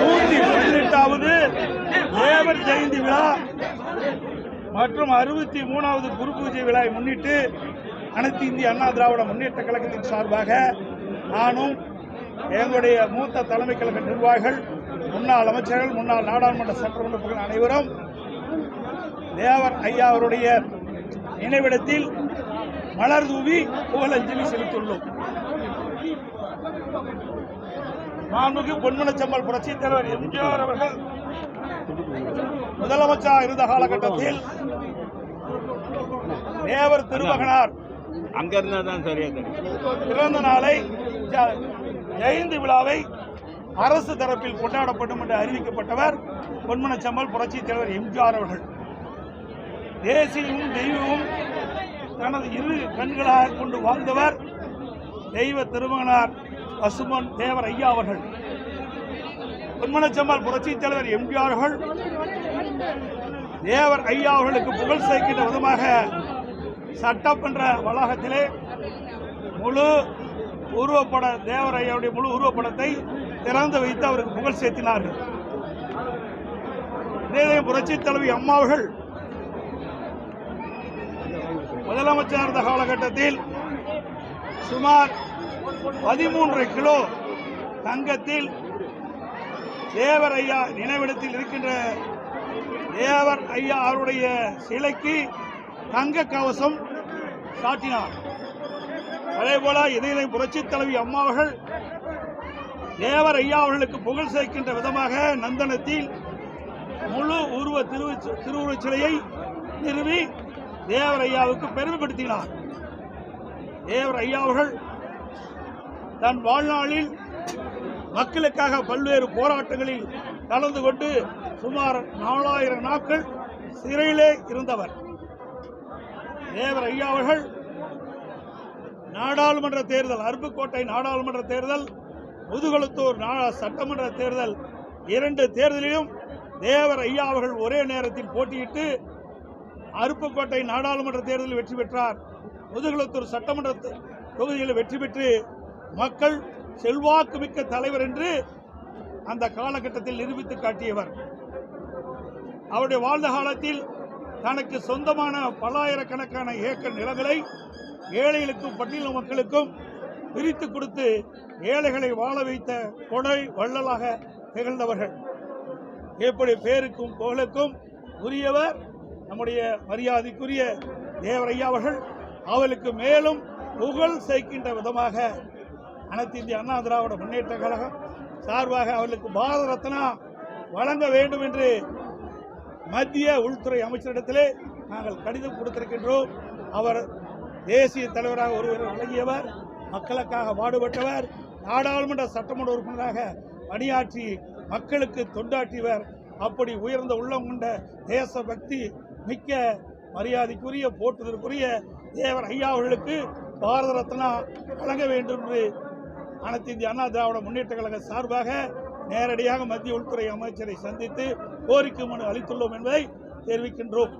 நூத்தி பதினெட்டாவது தேவர் ஜெயந்தி விழா மற்றும் அறுபத்தி மூணாவது குரு பூஜை விழாவை முன்னிட்டு அனைத்து இந்திய அண்ணா திராவிட முன்னேற்ற கழகத்தின் சார்பாக நானும் எங்களுடைய மூத்த தலைமை கழக நிர்வாகிகள் முன்னாள் அமைச்சர்கள் முன்னாள் நாடாளுமன்ற சட்ட உறுப்பினர்கள் அனைவரும் தேவர் ஐயா அவருடைய நினைவிடத்தில் மலர் தூவி புகழஞ்சலி செலுத்தியுள்ளோம். மாண்புமிகு பொன்மனச்சம்பல் புரட்சித் தலைவர் எம்ஜிஆர் அவர்கள். முதலமைச்சராக இருந்த காலகட்டத்தில் தேவர் திருமகனார் அங்க இருந்தா தான் சரியா பிறந்த நாளை ஜெயந்தி விழாவை அரசு தரப்பில் கொண்டாடப்படும் என்று அறிவிக்கப்பட்டவர் பொன்மனச்சம்பல் புரட்சித் தலைவர் எம்ஜிஆர் அவர்கள். தேசியமும் தெய்வமும் தனது இரு கண்களாக கொண்டு வாழ்ந்தவர் தெய்வ திருமகனார் பசுமன் தேவர் ஐயா அவர்கள் பொன்மனச்சம்மாள் புரட்சி தலைவர் எம்ஜிஆர் அவர்கள் தேவர் ஐயா அவர்களுக்கு புகழ் சேர்க்கின்ற விதமாக சட்டமன்ற வளாகத்திலே முழு உருவப்பட தேவர் ஐயாவுடைய முழு உருவப்படத்தை திறந்து வைத்து அவருக்கு புகழ் சேர்த்தினார்கள். இதே புரட்சி தலைவி அம்மா அவர்கள் முதலமைச்சர் இருந்த காலகட்டத்தில் சுமார் பதிமூன்று கிலோ தங்கத்தில் தேவர் ஐயா நினைவிடத்தில் இருக்கின்ற தேவர் ஐயா அவருடைய சிலைக்கு தங்க கவசம் சாட்டினார். அதே போல இதய தலைவி அம்மாவர்கள் தேவர் ஐயா அவர்களுக்கு புகழ் சேர்க்கின்ற விதமாக நந்தனத்தில் முழு உருவ திரு திருவுருவச் சிலையை நிறுவி தேவர் ஐயாவுக்கு பெருமைப்படுத்தினார். தேவர் ஐயா அவர்கள் தன் வாழ்நாளில் மக்களுக்காக பல்வேறு போராட்டங்களில் கலந்து கொண்டு சுமார் நாலாயிரம் நாட்கள் சிறையிலே இருந்தவர். தேவர் ஐயா அவர்கள் நாடாளுமன்ற தேர்தல் அருப்புக்கோட்டை நாடாளுமன்ற தேர்தல் முதுகுளத்தூர் சட்டமன்ற தேர்தல் இரண்டு தேர்தலிலும் தேவர் ஐயா அவர்கள் ஒரே நேரத்தில் போட்டியிட்டு அருப்புக்கோட்டை நாடாளுமன்ற தேர்தலில் வெற்றி பெற்றார். முதுகுளத்தூர் சட்டமன்ற தொகுதியில் வெற்றி பெற்று மக்கள் செல்வாக்கு மிக்க தலைவர் என்று அந்த காலகட்டத்தில் நிரூபித்து காட்டியவர். அவருடைய வாழ்ந்த காலத்தில் தனக்கு சொந்தமான பல்லாயிரக்கணக்கான ஏக்கர் நிலங்களை ஏழைகளுக்கும் பட்டியல் மக்களுக்கும் பிரித்து கொடுத்து ஏழைகளை வாழ வைத்த கொடை வள்ளலாக திகழ்ந்தவர்கள். எப்படி பேருக்கும் புகழுக்கும் உரியவர் நம்முடைய மரியாதைக்குரிய தேவரையா அவர்கள். அவளுக்கு மேலும் புகழ் சேர்க்கின்ற விதமாக அனைத்து இந்திய அண்ணா திராவிட முன்னேற்ற கழகம் சார்பாக அவர்களுக்கு பாரத ரத்னா வழங்க வேண்டும் என்று மத்திய உள்துறை அமைச்சரிடத்திலே நாங்கள் கடிதம் கொடுத்திருக்கின்றோம். அவர் தேசிய தலைவராக ஒருவர் வழங்கியவர் மக்களுக்காக பாடுபட்டவர் நாடாளுமன்ற சட்டமன்ற உறுப்பினராக பணியாற்றி மக்களுக்கு தொண்டாற்றியவர். அப்படி உயர்ந்த உள்ளம் கொண்ட தேசபக்தி மிக்க மரியாதைக்குரிய போற்றுதலுக்குரிய தேவர் ஐயா அவர்களுக்கு பாரத ரத்னா வழங்க வேண்டும் என்று அனைத்து இந்திய அண்ணா திராவிட முன்னேற்ற கழக சார்பாக நேரடியாக மத்திய உள்துறை அமைச்சரை சந்தித்து கோரிக்கை மனு அளித்துள்ளோம் என்பதை தெரிவிக்கின்றோம்.